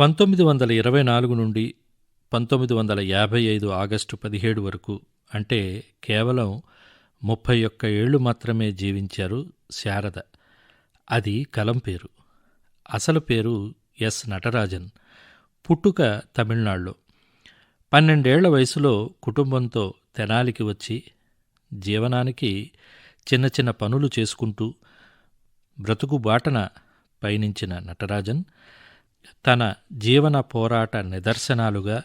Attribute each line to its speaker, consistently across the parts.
Speaker 1: పంతొమ్మిది వందల ఇరవై నాలుగు నుండి పంతొమ్మిది వందల యాభై ఐదు ఆగస్టు పదిహేడు వరకు అంటే కేవలం ముప్పై ఒక్క ఏళ్ళు మాత్రమే జీవించారు శారద. అది కలం పేరు. అసలు పేరు ఎస్ నటరాజన్. పుట్టుక తమిళనాడులో. పన్నెండేళ్ళ వయసులో కుటుంబంతో తెనాలికి వచ్చి జీవనానికి చిన్న చిన్న పనులు చేసుకుంటూ బ్రతుకు బాటన పయనించిన నటరాజన్ తన జీవన పోరాట నిదర్శనాలుగా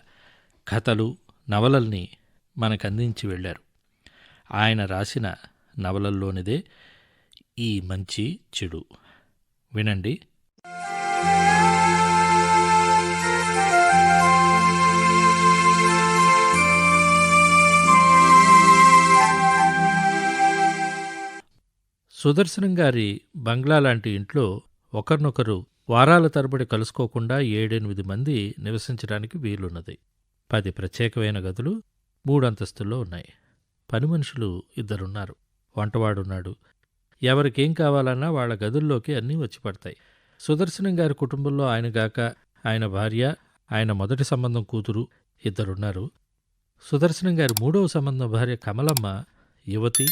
Speaker 1: కథలు నవలల్ని మనకందించి వెళ్ళారు. ఆయన రాసిన నవలల్లోనిదే ఈ మంచి చెడు. వినండి. సుదర్శనం గారి బంగ్లా లాంటి ఇంట్లో ఒకరినొకరు వారాల తరబడి కలుసుకోకుండా ఏడెనిమిది మంది నివసించడానికి వీలున్నది. పది ప్రత్యేకమైన గదులు మూడంతస్తుల్లో ఉన్నాయి. పని మనుషులు ఇద్దరున్నారు. వంటవాడున్నాడు. ఎవరికేం కావాలన్నా వాళ్ళ గదుల్లోకి అన్నీ వచ్చి పడతాయి. సుదర్శనం గారి కుటుంబంలో ఆయనగాక ఆయన భార్య ఆయన మొదటి సంబంధం కూతురు ఇద్దరున్నారు. సుదర్శనం గారి మూడవ సంబంధం భార్య కమలమ్మ యువతి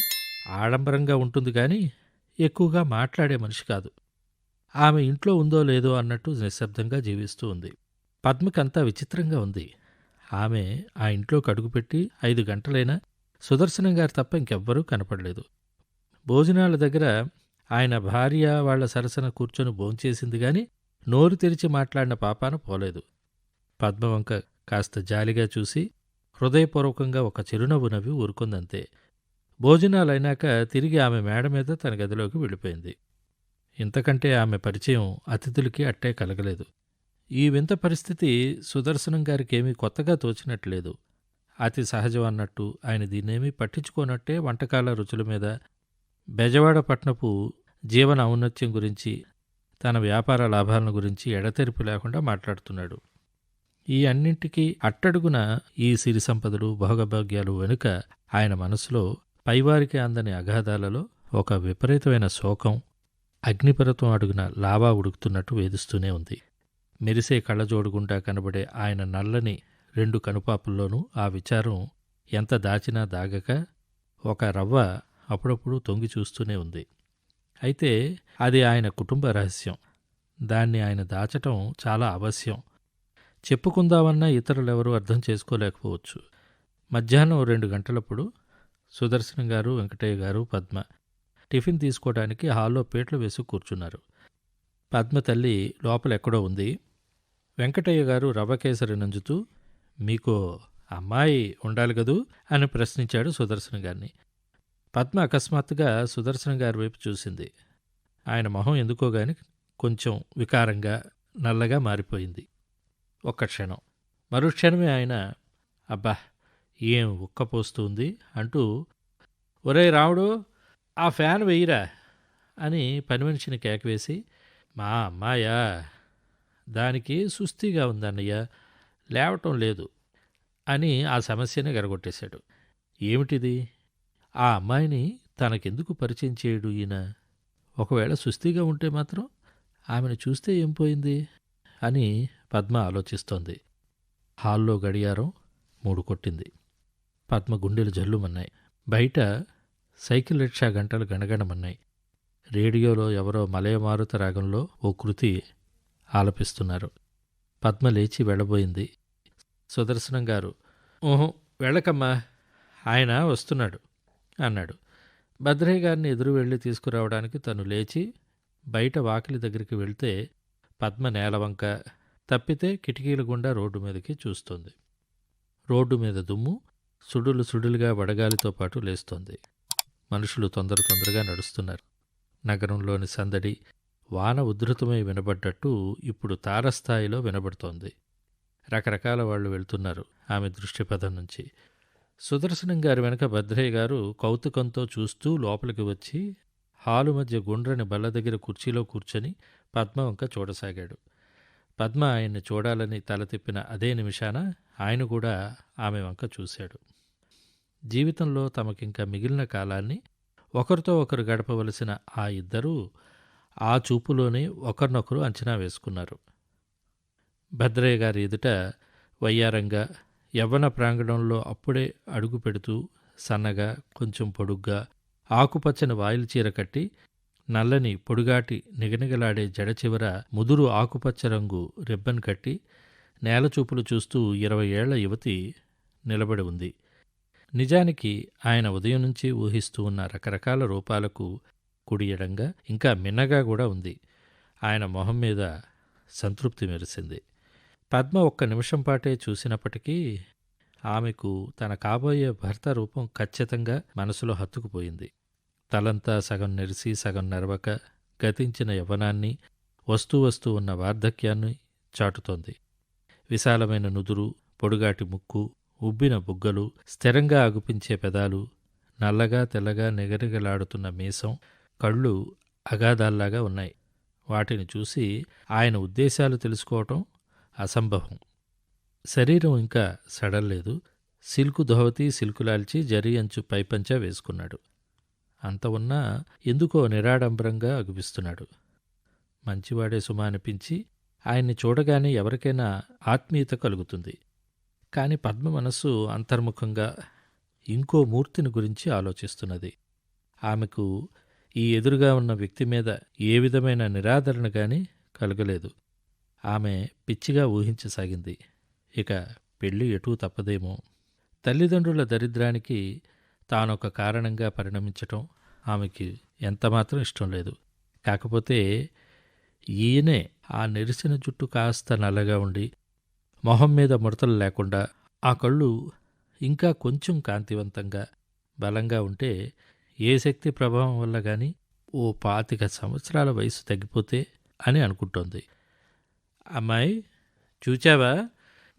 Speaker 1: ఆడంబరంగా ఉంటుంది కానీ ఎక్కువగా మాట్లాడే మనిషి కాదు. ఆమె ఇంట్లో ఉందో లేదో అన్నట్టు నిశ్శబ్దంగా జీవిస్తూ ఉంది. పద్మకంతా విచిత్రంగా ఉంది. ఆమె ఆ ఇంట్లోకి అడుగుపెట్టి ఐదు గంటలైనా సుదర్శనం గారు తప్ప ఇంకెవ్వరూ కనపడలేదు. భోజనాల దగ్గర ఆయన భార్య వాళ్ళ సరసన కూర్చొని భోంచేసింది గాని నోరు తెరిచి మాట్లాడిన పాపాన పోలేదు. పద్మవంక కాస్త జాలిగా చూసి హృదయపూర్వకంగా ఒక చిరునవ్వు నవ్వి ఊరుకుందంతే. భోజనాలైనాక తిరిగి ఆమె మేడ మీద తన గదిలోకి వెళ్ళిపోయింది. ఇంతకంటే ఆమె పరిచయం అతిథులకి అట్టే కలగలేదు. ఈ వింత పరిస్థితి సుదర్శనం గారికేమీ కొత్తగా తోచినట్లేదు. అతి సహజం అన్నట్టు ఆయన దీన్నేమీ పట్టించుకోనట్టే వంటకాల రుచుల మీద బెజవాడ పట్నపు జీవన ఔన్నత్యం గురించి తన వ్యాపార లాభాలను గురించి ఎడతెరిపి లేకుండా మాట్లాడుతున్నాడు. ఈ అన్నింటికీ అట్టడుగున ఈ సిరి సంపదలు భోగభాగ్యాలు వెనుక ఆయన మనసులో పైవారికి అందని అగాధాలలో ఒక విపరీతమైన శోకం అగ్నిపర్వతం అడుగున లావా ఉడుకుతున్నట్టు వేధిస్తూనే ఉంది. మెరిసే కళ్ళజోడుగుండా కనబడే ఆయన నల్లని రెండు కనుపాపుల్లోనూ ఆ విచారం ఎంత దాచినా దాగక ఒక రవ్వ అప్పుడప్పుడు తొంగి చూస్తూనే ఉంది. అయితే అది ఆయన కుటుంబ రహస్యం. దాన్ని ఆయన దాచటం చాలా అవశ్యం. చెప్పుకుందామన్నా ఇతరులెవరూ అర్థం చేసుకోలేకపోవచ్చు. మధ్యాహ్నం రెండు గంటలప్పుడు సుదర్శన్ గారు వెంకటయ్య గారు పద్మ టిఫిన్ తీసుకోవడానికి హాల్లో పీటలు వేసి కూర్చున్నారు. పద్మ తల్లి లోపల ఎక్కడో ఉంది. వెంకటయ్య గారు రవ్వకేసరి నంజుతూ మీకు అమ్మాయి ఉండాలి కదూ? అని ప్రశ్నించాడు సుదర్శన్ గారిని. పద్మ అకస్మాత్తుగా సుదర్శన్ గారి వైపు చూసింది. ఆయన మొహం ఎందుకోగాని కొంచెం వికారంగా నల్లగా మారిపోయింది. ఒక్క క్షణం. మరుక్షణమే ఆయన అబ్బా ఏం ఉక్కపోస్తుంది అంటూ ఒరే రాముడు ఆ ఫ్యాన్ వెయ్యిరా అని పని మనిషిని కేకవేసి మా అమ్మాయా దానికి సుస్థిగా ఉందన్నయ్య లేవటం లేదు అని ఆ సమస్యని గరగొట్టేశాడు. ఏమిటిది? ఆ అమ్మాయిని తనకెందుకు పరిచయం చేయడు ఈయన? ఒకవేళ సుస్థిగా ఉంటే మాత్రం ఆమెను చూస్తే ఏం పోయింది అని పద్మ ఆలోచిస్తోంది. హాల్లో గడియారం మూడు కొట్టింది. పద్మ గుండెలు జల్లుమన్నాయి. బయట సైకిల్ రిక్షా గంటలు గణగణమన్నాయి. రేడియోలో ఎవరో మలయమారుత రాగంలో ఓ కృతి ఆలపిస్తున్నారు. పద్మ లేచి వెళ్ళబోయింది. సుదర్శనం గారు ఓహో వెళ్ళకమ్మా ఆయన వస్తున్నాడు అన్నాడు. భద్రయ్య గారిని ఎదురు వెళ్ళి తీసుకురావడానికి తను లేచి బయట వాకిలి దగ్గరికి వెళ్తే పద్మ నేలవంక తప్పితే కిటికీల గుండా రోడ్డు మీదకి చూస్తోంది. రోడ్డు మీద దుమ్ము సుడులు సుడులుగా వడగాలితో పాటు లేస్తోంది. మనుషులు తొందర తొందరగా నడుస్తున్నారు. నగరంలోని సందడి వాన ఉధృతమై వినబడ్డట్టు ఇప్పుడు తారస్థాయిలో వినబడుతోంది. రకరకాల వాళ్ళు వెళ్తున్నారు ఆమె దృష్టిపథం నుంచి. సుదర్శనం గారి వెనక భద్రయ్య గారు కౌతుకంతో చూస్తూ లోపలికి వచ్చి హాలు మధ్య గుండ్రని బల్ల దగ్గర కుర్చీలో కూర్చొని పద్మ వంక చూడసాగాడు. పద్మ ఆయన్ని చూడాలని తల తిప్పిన అదే నిమిషాన ఆయన కూడా ఆమె వంక చూశాడు. జీవితంలో తమకింక మిగిలిన కాలాన్ని ఒకరితో ఒకరు గడపవలసిన ఆ ఇద్దరూ ఆ చూపులోనే ఒకరినొకరు అంచనా వేసుకున్నారు. భద్రయ్య గారి ఎదుట వయ్యారంగా యవ్వన ప్రాంగణంలో అప్పుడే అడుగు పెడుతూ సన్నగా కొంచెం పొడుగ్గా ఆకుపచ్చని వాయిల్ చీర కట్టి నల్లని పొడుగాటి నిగనిగలాడే జడ చివర ముదురు ఆకుపచ్చ రంగు రిబ్బన్ కట్టి నేలచూపులు చూస్తూ ఇరవై ఏళ్ళ యువతి నిలబడి ఉంది. నిజానికి ఆయన ఉదయం నుంచి ఊహిస్తూ ఉన్న రకరకాల రూపాలకు కుడియడంగా ఇంకా మిన్నగా కూడా ఉంది. ఆయన మొహం మీద సంతృప్తి మెరిసింది. పద్మ ఒక్క నిమిషం పాటే చూసినప్పటికీ ఆమెకు తన కాబోయే భర్త రూపం ఖచ్చితంగా మనసులో హత్తుకుపోయింది. తలంతా సగం నెరిసి సగం నెరవక గతించిన యవ్వనాన్ని వస్తూ వస్తూ ఉన్న వార్ధక్యాన్ని చాటుతోంది. విశాలమైన నుదురు పొడుగాటి ముక్కు ఉబ్బిన బుగ్గలు స్థిరంగా అగుపించే పెదాలు నల్లగా తెల్లగా నిగనిగలాడుతున్న మీసం కళ్ళు అగాధాల్లాగా ఉన్నాయి. వాటిని చూసి ఆయన ఉద్దేశాలు తెలుసుకోవటం అసంభవం. శరీరం ఇంకా సడల్లేదు. సిల్కు ధోవతి సిల్కులాల్చి జరి అంచు పైపంచా వేసుకున్నాడు. అంత ఉన్నా ఎందుకో నిరాడంబరంగా అగుపిస్తున్నాడు. మంచివాడే సుమా అనిపించి ఆయన్ని చూడగానే ఎవరికైనా ఆత్మీయత కలుగుతుంది. కానీ పద్మ మనస్సు అంతర్ముఖంగా ఇంకో మూర్తిని గురించి ఆలోచిస్తున్నది. ఆమెకు ఈ ఎదురుగా ఉన్న వ్యక్తి మీద ఏ విధమైన నిరాదరణ కానీ కలగలేదు. ఆమె పిచ్చిగా ఊహించసాగింది. ఇక పెళ్ళి ఎటూ తప్పదేమో. తల్లిదండ్రుల దరిద్రానికి తానొక కారణంగా పరిణమించటం ఆమెకి ఎంతమాత్రం ఇష్టం లేదు. కాకపోతే ఈయనే ఆ నెరిసిన జుట్టు కాస్త నల్లగా ఉండి మొహం మీద ముడతలు లేకుండా ఆ కళ్ళు ఇంకా కొంచెం కాంతివంతంగా బలంగా ఉంటే ఏ శక్తి ప్రభావం వల్ల కానీ ఓ పాతిక సంవత్సరాల వయసు తగ్గిపోతే అని అనుకుంటోంది. అమ్మాయి చూచావా?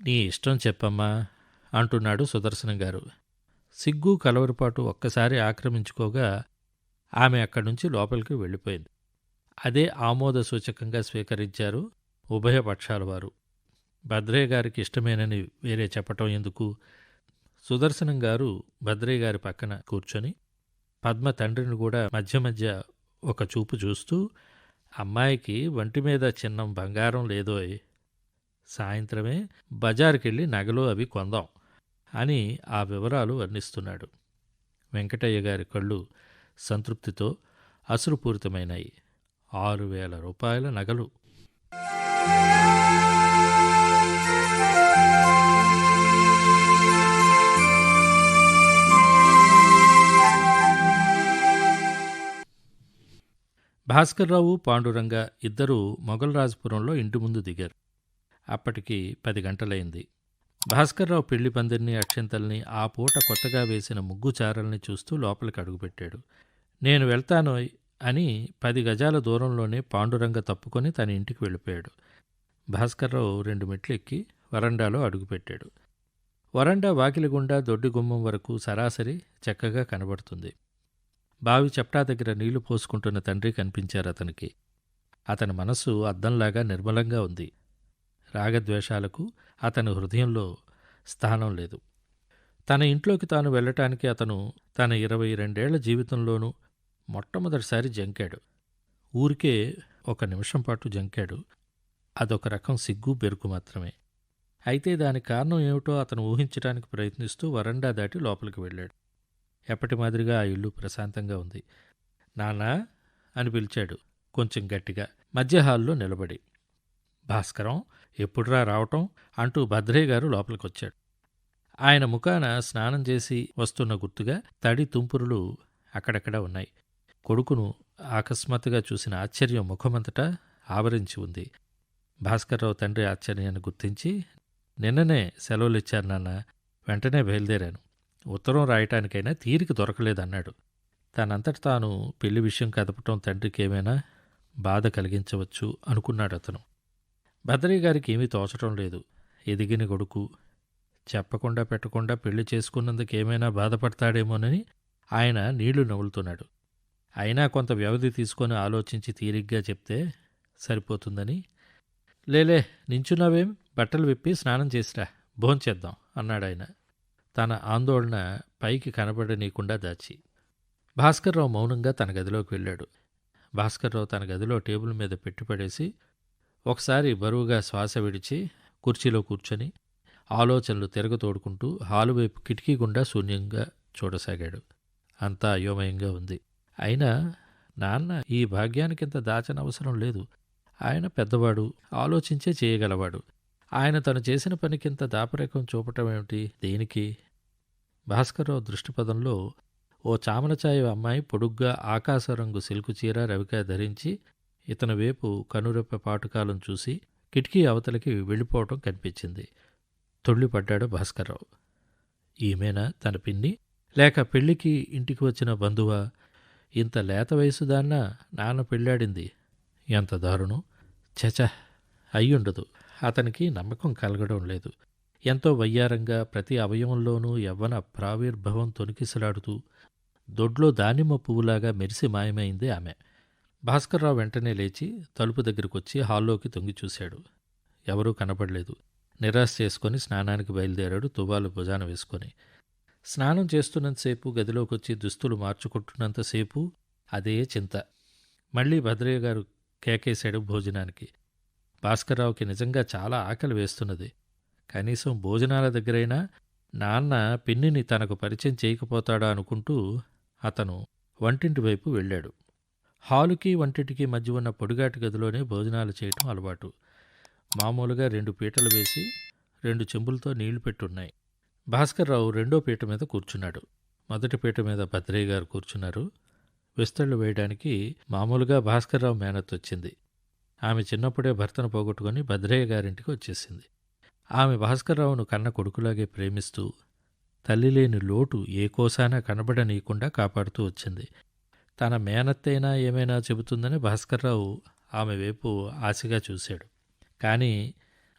Speaker 1: నీ ఇష్టం చెప్పమ్మా అంటున్నాడు సుదర్శనం గారు. సిగ్గు కలవరపాటు ఒక్కసారి ఆక్రమించుకోగా ఆమె అక్కడి నుంచి లోపలికి వెళ్ళిపోయింది. అదే ఆమోద సూచకంగా స్వీకరించారు ఉభయ పక్షాల వారు. భద్రయ్య గారికి ఇష్టమేనని వేరే చెప్పటం ఎందుకు? సుదర్శనం గారు భద్రయ్య గారి పక్కన కూర్చొని పద్మ తండ్రిని కూడా మధ్య మధ్య ఒక చూపు చూస్తూ అమ్మాయికి వంటి మీద చిన్న బంగారం లేదోయ్ సాయంత్రమే బజారుకెళ్ళి నగలు అవి కొందాం అని ఆ వివరాలు వర్ణిస్తున్నాడు. వెంకటయ్య గారి కళ్ళు సంతృప్తితో అసురుపూరితమైనాయి. ఆరు వేల రూపాయల నగలు. భాస్కర్రావు పాండురంగ ఇద్దరూ మొగల్రాజపురంలో ఇంటి ముందు దిగారు. అప్పటికి పది గంటలైంది. భాస్కర్రావు పెళ్ళి పందిరిని అక్షంతల్ని ఆ పూట కొత్తగా వేసిన ముగ్గు చారల్ని చూస్తూ లోపలికి అడుగుపెట్టాడు నేను వెళ్తాను అని పది గజాల దూరంలోనే పాండురంగ తప్పుకొని తన ఇంటికి వెళ్ళిపోయాడు. భాస్కర్రావు రెండు మెట్లు ఎక్కి వరండాలో అడుగుపెట్టాడు వరండా వాకిలి గుండా దొడ్డి గుమ్మం వరకు సరాసరి చక్కగా కనబడుతుంది. బావి చప్టా దగ్గర నీళ్ళు పోసుకుంటున్న తండ్రి కనిపించారు అతనికి. అతని మనస్సు అద్దంలాగా నిర్మలంగా ఉంది. రాగద్వేషాలకు అతని హృదయంలో స్థానం లేదు. తన ఇంట్లోకి తాను వెళ్ళటానికి అతను తన ఇరవై రెండేళ్ళ జీవితంలోనూ మొట్టమొదటిసారి జంకాడు. ఊరికే ఒక నిమిషం పాటు జంకాడు. అదొక రకం సిగ్గు బెరుకు మాత్రమే. అయితే దాని కారణం ఏమిటో అతను ఊహించడానికి ప్రయత్నిస్తూ వరండా దాటి లోపలికి వెళ్ళాడు. ఎప్పటి మాదిరిగా ఆ ఇల్లు ప్రశాంతంగా ఉంది. నాన్నా అని పిలిచాడు కొంచెం గట్టిగా. మధ్య హాల్లో నిలబడి. భాస్కరం ఎప్పుడురా రావటం? అంటూ భద్రయ్య గారు లోపలికొచ్చాడు. ఆయన ముఖాన స్నానం చేసి వస్తున్న గుర్తుగా తడి తుంపురులు అక్కడక్కడ ఉన్నాయి. కొడుకును అకస్మాత్తుగా చూసిన ఆశ్చర్యం ముఖమంతటా ఆవరించి ఉంది. భాస్కర్రావు తండ్రి ఆశ్చర్యాన్ని గుర్తించి నిన్ననే సెలవులు ఇచ్చారు నాన్న వెంటనే బయలుదేరాను. ఉత్తరం రాయటానికైనా తీరిక దొరకలేదన్నాడు. తనంతట తాను పెళ్ళి విషయం కదపటం తండ్రికి ఏమైనా బాధ కలిగించవచ్చు అనుకున్నాడు అతను. భద్రయ్య గారికి ఏమీ తోచటం లేదు. ఎదిగిన కొడుకు చెప్పకుండా పెట్టకుండా పెళ్ళి చేసుకున్నందుకు ఏమైనా బాధపడతాడేమోనని ఆయన నీళ్ళు నవ్వులుతున్నాడు. అయినా కొంత వ్యవధి తీసుకొని ఆలోచించి తీరిగ్గా చెప్తే సరిపోతుందని లేలే నించున్నావేం? బట్టలు విప్పి స్నానం చేసిరా భోంచేద్దాం అన్నాడాయన. తన ఆందోళన పైకి కనబడనీయకుండా దాచి. భాస్కర్రావు మౌనంగా తన గదిలోకి వెళ్ళాడు. భాస్కర్రావు తన గదిలో టేబుల్ మీద పెట్టుపడేసి ఒకసారి బరువుగా శ్వాస విడిచి కుర్చీలో కూర్చొని ఆలోచనలు తిరగతోడుకుంటూ హాలు వైపు కిటికీ గుండా శూన్యంగా చూడసాగాడు. అంతా అయోమయంగా ఉంది. అయినా నాన్న ఈ భాగ్యానికింత దాచనవసరం లేదు. ఆయన పెద్దవాడు ఆలోచించే చేయగలవాడు. ఆయన తను చేసిన పనికింత దాపరికం చూపటం ఏమిటి? దేనికి? భాస్కర్రావు దృష్టిపదంలో ఓ చామలచాయ అమ్మాయి పొడుగ్గా ఆకాశ రంగు సిల్కు చీర రవిక ధరించి ఇతని వైపు కనురెప్ప పాటుకాలం చూసి కిటికీ అవతలికి వెళ్ళిపోవటం కనిపించింది. తొళ్ళిపడ్డాడు భాస్కర్రావు ఈమెనా తన పిన్ని? లేక పెళ్ళికి ఇంటికి వచ్చిన బంధువా? ఇంత లేత వయసు దాన్న నాన్న పెళ్ళాడింది. ఎంత దారుణం! చచ అయ్యుండదు. అతనికి నమ్మకం కలగడం లేదు. ఎంతో వయ్యారంగా ప్రతి అవయవంలోనూ యవ్వన ప్రావిర్భవం తొనికిసలాడుతూ దొడ్లో దానిమ్మ పువ్వులాగా మెరిసి మాయమైంది ఆమె. భాస్కర్రావు వెంటనే లేచి తలుపు దగ్గరకొచ్చి హాల్లోకి తొంగి చూశాడు. ఎవరూ కనపడలేదు. నిరాశ చేసుకొని స్నానానికి బయలుదేరాడు తువాలు భుజాన వేసుకొని. స్నానం చేస్తున్నంతసేపు గదిలోకి వచ్చి దుస్తులు మార్చుకుంటున్నంతసేపు అదే చింత. మళ్ళీ భద్రయ్య గారు కేకేశాడు భోజనానికి. భాస్కర్రావుకి నిజంగా చాలా ఆకలి వేస్తున్నది. కనీసం భోజనాల దగ్గరైనా నాన్న పిన్నిని తనకు పరిచయం చేయకపోతాడా అనుకుంటూ అతను వంటింటి వైపు వెళ్ళాడు. హాలుకి వంటింటికి మధ్య ఉన్న పొడిగాటి గదిలోనే భోజనాలు చేయటం అలవాటు. మామూలుగా రెండు పీటలు వేసి రెండు చెంబులతో నీళ్ళు పెట్టున్నాయి. భాస్కర్రావు రెండో పీట మీద కూర్చున్నాడు. మొదటి పీట మీద భద్రయ్య గారు కూర్చున్నారు. విస్తళ్ళు వేయడానికి మామూలుగా భాస్కర్రావు మేనత్ వచ్చింది ఆమె చిన్నప్పుడే భర్తను పోగొట్టుకొని భద్రయ్య గారింటికి వచ్చేసింది. ఆమె భాస్కర్రావును కన్న కొడుకులాగే ప్రేమిస్తూ తల్లి లేని లోటు ఏ కోసానా కనబడనీయకుండా కాపాడుతూ వచ్చింది. తన మేనత్తైనా ఏమైనా చెబుతుందని భాస్కర్రావు ఆమె వైపు ఆశగా చూశాడు. కానీ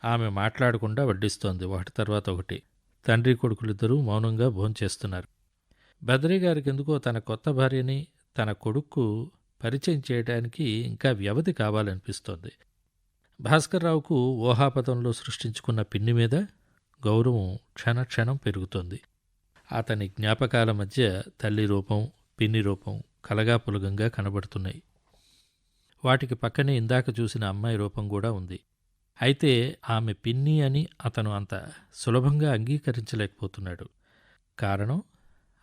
Speaker 1: ఆమె మాట్లాడకుండా వడ్డిస్తోంది. ఒకటి తర్వాత ఒకటి. తండ్రి కొడుకులిద్దరూ మౌనంగా భోంచేస్తున్నారు. భద్రయ్య గారికి ఎందుకో తన కొత్త భార్యని తన కొడుక్కు పరిచయం చేయడానికి ఇంకా వ్యవధి కావాలనిపిస్తోంది. భాస్కర్రావుకు ఊహాపదంలో సృష్టించుకున్న పిన్ని మీద గౌరవం క్షణక్షణం పెరుగుతోంది. అతని జ్ఞాపకాల మధ్య తల్లి రూపం పిన్ని రూపం కలగాపులగంగా కనబడుతున్నాయి. వాటికి పక్కనే ఇందాక చూసిన అమ్మాయి రూపం కూడా ఉంది. అయితే ఆమె పిన్ని అని అతను అంత సులభంగా అంగీకరించలేకపోతున్నాడు. కారణం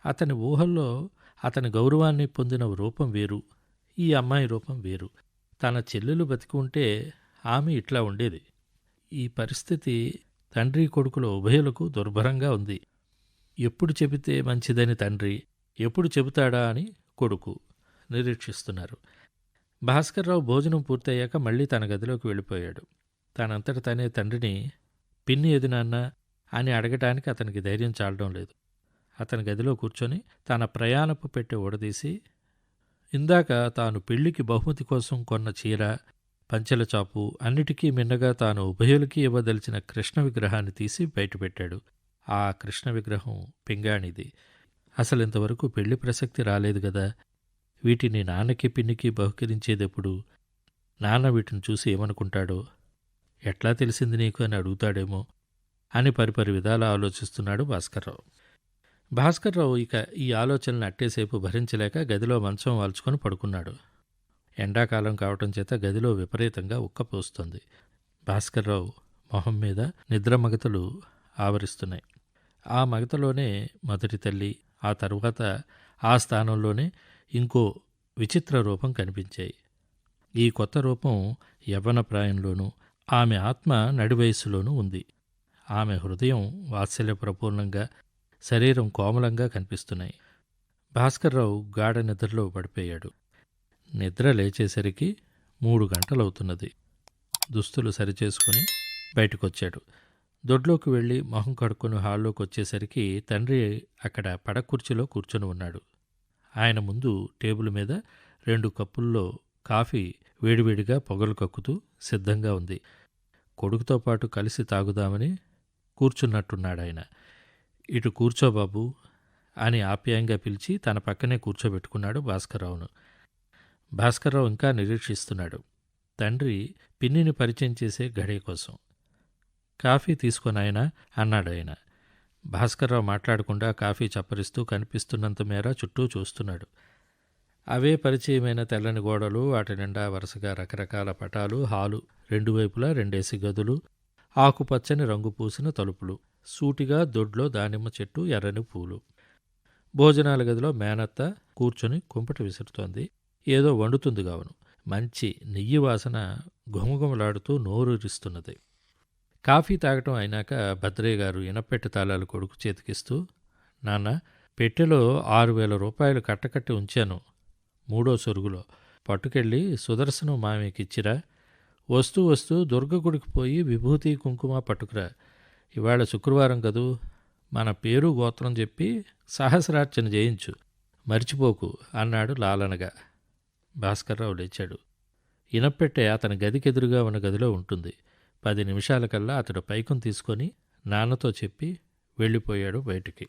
Speaker 1: అతని ఊహల్లో అతని గౌరవాన్ని పొందిన రూపం వేరు ఈ అమ్మాయి రూపం వేరు. తన చెల్లెలు బతికి ఉంటే ఆమె ఇట్లా ఉండేది. ఈ పరిస్థితి తండ్రి కొడుకుల ఉభయులకు దుర్భరంగా ఉంది. ఎప్పుడు చెబితే మంచిదని తండ్రి ఎప్పుడు చెబుతాడా అని కొడుకు నిరీక్షిస్తున్నారు. భాస్కర్రావు భోజనం పూర్తయ్యాక మళ్ళీ తన గదిలోకి వెళ్ళిపోయాడు. తనంతట తనే తండ్రిని పిన్ని ఏది నాన్న? అని అడగటానికి అతనికి ధైర్యం చాలడం లేదు. అతని గదిలో కూర్చొని తన ప్రయాణపు పెట్టె ఊడదీసి ఇందాక తాను పెళ్ళికి బహుమతి కోసం కొన్న చీర పంచెల చాపు అన్నిటికీ మిన్నగా తాను ఉభయులకి ఇవ్వదలిచిన కృష్ణ విగ్రహాన్ని తీసి బయటపెట్టాడు. ఆ కృష్ణ విగ్రహం పింగాణిది. అసలు ఇంతవరకు పెళ్ళి ప్రసక్తి రాలేదు కదా వీటిని నాన్నకి పిన్నికి బహుకరించేదెప్పుడు? నాన్న వీటిని చూసి ఏమనుకుంటాడో? ఎట్లా తెలిసింది నీకు? అని అడుగుతాడేమో అని పరిపరి విధాల ఆలోచిస్తున్నాడు భాస్కర్రావు. భాస్కర్రావు ఇక ఈ ఆలోచనలు అట్టేసేపు భరించలేక గదిలో మంచం వాల్చుకొని పడుకున్నాడు. ఎండాకాలం కావటం చేత గదిలో విపరీతంగా ఉక్కపోస్తుంది భాస్కర్రావు మొహం మీద నిద్ర మగతలు ఆవరిస్తున్నాయి. ఆ మగతలోనే మొదటి తల్లి ఆ తరువాత ఆ స్థానంలోనే ఇంకో విచిత్ర రూపం కనిపించాయి. ఈ కొత్త రూపం యవ్వన ప్రాయంలోనూ ఆమె ఆత్మ నడివయస్సులోనూ ఉంది. ఆమె హృదయం వాత్సల్యప్రపూర్ణంగా శరీరం కోమలంగా కనిపిస్తున్నాయి. భాస్కర్రావు గాఢ నిద్రలో పడిపోయాడు. నిద్ర లేచేసరికి మూడు గంటలవుతున్నది. దుస్తులు సరిచేసుకుని బయటకొచ్చాడు. దొడ్లోకి వెళ్ళి మొహం కడుక్కొని హాల్లోకి వచ్చేసరికి తండ్రి అక్కడ పడకుర్చీలో కూర్చొని ఉన్నాడు. ఆయన ముందు టేబుల్ మీద రెండు కప్పుల్లో కాఫీ వేడివేడిగా పొగలు కక్కుతూ సిద్ధంగా ఉంది. కొడుకుతో పాటు కలిసి తాగుదామని కూర్చున్నట్టున్నాడు ఆయన ఇటు కూర్చో బాబు అని ఆప్యాయంగా పిలిచి తన పక్కనే కూర్చోబెట్టుకున్నాడు భాస్కర్రావును. భాస్కర్రావు ఇంకా నిరీక్షిస్తున్నాడు. తండ్రి పిన్నిని పరిచయం చేసే గడియ కోసం. కాఫీ తీసుకొని ఆయన అన్నాడు ఆయన. భాస్కర్రావు మాట్లాడకుండా కాఫీ చప్పరిస్తూ కనిపిస్తున్నంత మేర చుట్టూ చూస్తున్నాడు. అవే పరిచయమైన తెల్లని గోడలు వాటి నిండా వరుసగా రకరకాల పటాలు హాలు రెండు వైపులా రెండేసి గదులు ఆకుపచ్చని రంగు పూసిన తలుపులు. సూటిగా దొడ్లో దానిమ్మ చెట్టు ఎర్రని పూలు. భోజనాల గదిలో మేనత్త కూర్చొని కుంపటి విసురుతోంది. ఏదో వండుతుంది కావును మంచి నెయ్యి వాసన ఘుమఘుమలాడుతూ నోరూరిస్తున్నది. కాఫీ తాగటం అయినాక భద్రయ్య గారు ఇనపెట్టె తాళాలు కొడుకు చేతికిస్తూ నాన్న పెట్టెలో ఆరు వేల రూపాయలు కట్టకట్టి ఉంచాను మూడో సొరుగులో. పట్టుకెళ్ళి సుదర్శనం మామయ్యకిచ్చిరా. వస్తూ వస్తూ దుర్గ గుడికి పోయి విభూతి కుంకుమ పట్టుకురా. ఇవాళ శుక్రవారం కదూ మన పేరు గోత్రం చెప్పి సహస్రార్చన చేయించు మర్చిపోకు అన్నాడు లాలనగా. భాస్కర్రావు లేచాడు. ఇనప్పెట్టె అతని గదికెదురుగా ఉన్న గదిలో ఉంటుంది. పది నిమిషాలకల్లా అతడు పైకం తీసుకొని నాన్నతో చెప్పి వెళ్ళిపోయాడు బయటికి.